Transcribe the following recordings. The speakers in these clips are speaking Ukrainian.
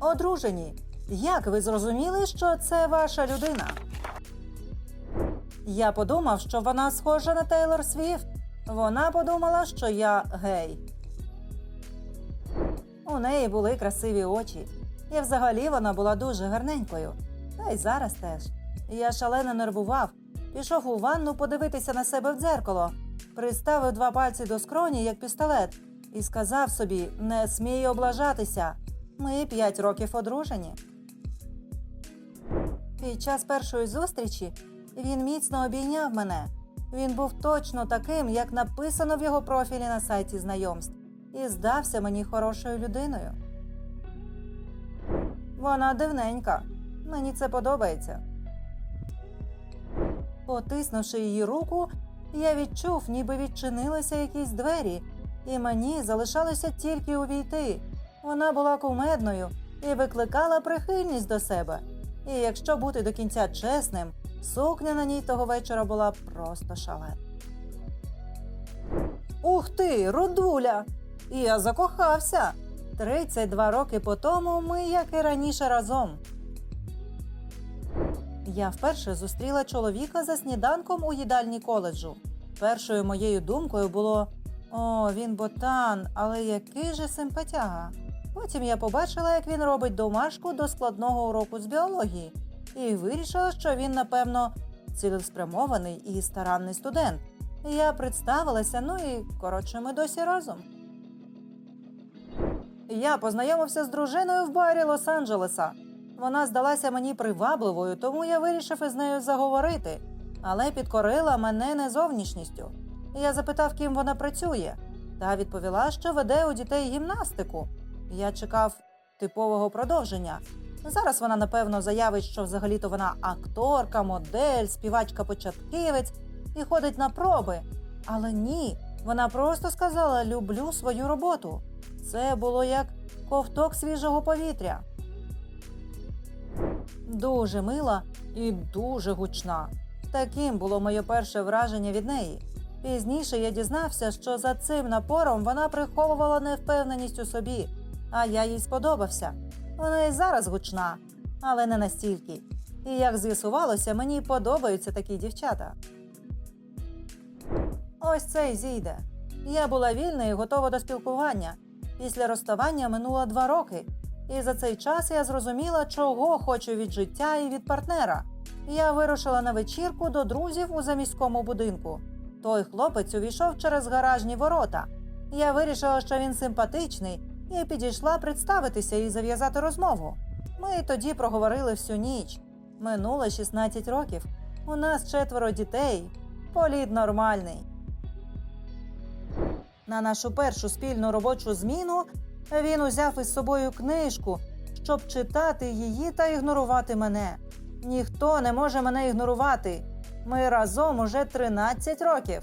Одружені. Як ви зрозуміли, що це ваша людина? Я подумав, що вона схожа на Тейлор Свіфт. Вона подумала, що я гей. У неї були красиві очі. І взагалі вона була дуже гарненькою. Та й зараз теж. Я шалено нервував. Пішов у ванну подивитися на себе в дзеркало, приставив два пальці до скроні, як пістолет, і сказав собі: не смій облажатися. Ми п'ять років одружені. Під час першої зустрічі він міцно обійняв мене. Він був точно таким, як написано в його профілі на сайті знайомств, і здався мені хорошою людиною. Вона дивненька. Мені це подобається. Потиснувши її руку, я відчув, ніби відчинилися якісь двері, і мені залишалося тільки увійти. Вона була кумедною і викликала прихильність до себе. І якщо бути до кінця чесним, сукня на ній того вечора була просто шалена. Ух ти, рудуля! Я закохався. 32 роки по тому ми, як і раніше, разом. Я вперше зустріла чоловіка за сніданком у їдальні коледжу. Першою моєю думкою було: о, він ботан, але який же симпатяга. Потім я побачила, як він робить домашку до складного уроку з біології, і вирішила, що він, напевно, цілеспрямований і старанний студент. Я представилася, ну і коротше, ми досі разом. Я познайомився з дружиною в барі Лос-Анджелеса. Вона здалася мені привабливою, тому я вирішив із нею заговорити, але підкорила мене не зовнішністю. Я запитав, ким вона працює, та відповіла, що веде у дітей гімнастику. Я чекав типового продовження. Зараз вона, напевно, заявить, що взагалі-то вона акторка, модель, співачка початківець і ходить на проби. Але ні, вона просто сказала: люблю свою роботу. Це було як ковток свіжого повітря. Дуже мила і дуже гучна. Таким було моє перше враження від неї. Пізніше я дізнався, що за цим напором вона приховувала невпевненість у собі, а я їй сподобався. Вона і зараз гучна, але не настільки. І як з'ясувалося, мені подобаються такі дівчата. Ось це й зійде. Я була вільна і готова до спілкування. Після розставання минуло два роки, і за цей час я зрозуміла, чого хочу від життя і від партнера. Я вирушила на вечірку до друзів у заміському будинку. Той хлопець увійшов через гаражні ворота. Я вирішила, що він симпатичний, і підійшла представитися і зав'язати розмову. Ми тоді проговорили всю ніч. Минуло 16 років. У нас четверо дітей. Політ нормальний. На нашу першу спільну робочу зміну він узяв із собою книжку, щоб читати її та ігнорувати мене. Ніхто не може мене ігнорувати. Ми разом уже 13 років.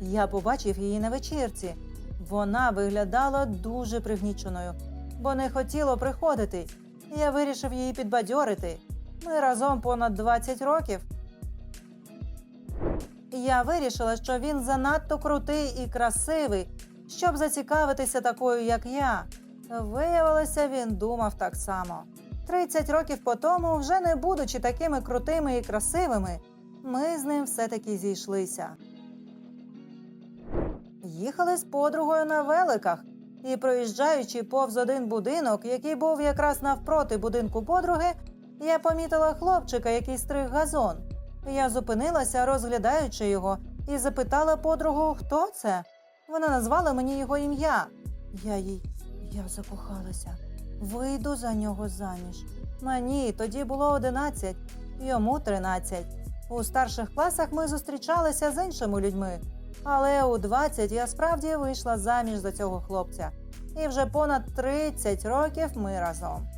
Я побачив її на вечірці. Вона виглядала дуже пригніченою, бо не хотіла приходити. Я вирішив її підбадьорити. Ми разом понад 20 років. Я вирішила, що він занадто крутий і красивий, щоб зацікавитися такою, як я. Виявилося, він думав так само. 30 років по тому, вже не будучи такими крутими і красивими, ми з ним все-таки зійшлися. Їхали з подругою на великах, і, проїжджаючи повз один будинок, який був якраз навпроти будинку подруги, я помітила хлопчика, який стриг газон. Я зупинилася, розглядаючи його, і запитала подругу, хто це. Вона назвала мені його ім'я. Я їй я закохалася. Вийду за нього заміж. Мені тоді було 11, йому 13. У старших класах ми зустрічалися з іншими людьми, але у 20 я справді вийшла заміж за цього хлопця. І вже понад 30 років ми разом.